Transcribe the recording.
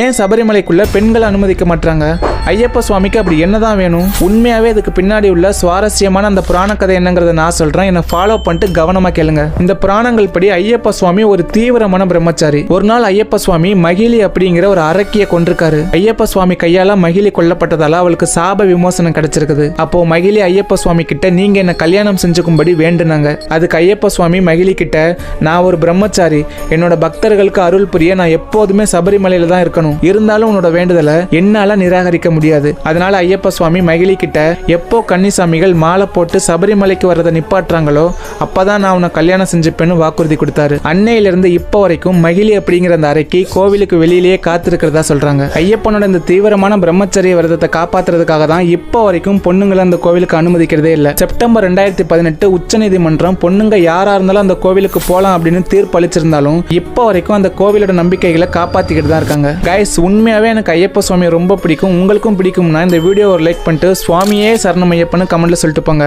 ஏன் சபரிமலைக்குள்ள பெண்களை அனுமதிக்க மாட்டாங்க ஐயப்ப சுவாமிக்கு அப்படி என்னதான் வேணும்? உண்மையாவே அதுக்கு பின்னாடி உள்ள சுவாரஸ்யமான அந்த புராண கதை என்னங்கிறத நான் சொல்றேன். என்னை ஃபாலோ பண்ணிட்டு கவனமா கேளுங்க. இந்த புராணங்கள் படி ஐயப்ப சுவாமி ஒரு தீவிரமான பிரம்மச்சாரி. ஒரு நாள் ஐயப்ப சுவாமி மகிழி அப்படிங்கிற ஒரு அரக்கிய கொண்டிருக்காரு ஐயப்ப சுவாமி கையால மகிழி கொல்லப்பட்டதால அவளுக்கு சாப விமோசனம் கிடைச்சிருக்குது. அப்போ மகிழி ஐயப்ப சுவாமி கிட்ட நீங்க என்ன கல்யாணம் செஞ்சுக்கும்படி வேண்டுனாங்க. அதுக்கு ஐயப்ப சுவாமி மகிழி கிட்ட நான் ஒரு பிரம்மச்சாரி. என்னோட பக்தர்களுக்கு அருள் புரிய நான் எப்போதுமே சபரிமலையில தான் இருக்கணும். இருந்தாலும் உன்னோட வேண்டுதலை என்னால நிராகரிக்க முடியாது. அதனால ஐயப்ப சுவாமி மகிழி கிட்ட எப்போ கன்னிசாமிகள் மாலை போட்டு சபரிமலைக்கு வர்றதை நிப்பாட்டுறாங்களோ அப்பதான் நான் உன்னை கல்யாணம் செஞ்சுப்பேன்னு வாக்குறுதி கொடுத்தாரு. அன்னையிலிருந்து இப்போ வரைக்கும் மகிழி அப்படிங்கிற அந்த அறைக்கு கோவிலுக்கு வெளியிலேயே காத்திருக்கிறதா சொல்றாங்க. ஐயப்பனோட இந்த தீவிரமான பிரம்மச்சரிய விரதத்தை காப்பாத்துறதுக்காக தான் இப்போ வரைக்கும் பொண்ணுங்களை அந்த கோவிலுக்கு அனுமதிக்கிறதே இல்லை. செப்டம்பர் ரெண்டாயிரத்தி பதினெட்டு உச்சநீதிமன்றம் பொண்ணுங்க யாரா இருந்தாலும் அந்த கோவிலுக்கு போகலாம் அப்படின்னு தீர்ப்பளிச்சிருந்தாலும் இப்போ வரைக்கும் அந்த கோவிலோட நம்பிக்கைகளை காப்பாத்திக்கிட்டு தான் இருக்காங்க. கைஸ் உண்மையாகவே எனக்கு ஐயப்ப சுவாமி ரொம்ப பிடிக்கும். உங்களுக்கும் பிடிக்கும்னா இந்த வீடியோ ஒரு லைக் பண்ணிட்டு சுவாமியே சரணம் ஐயப்பன்னு கமெண்ட்ல சொல்லிட்டு போங்க.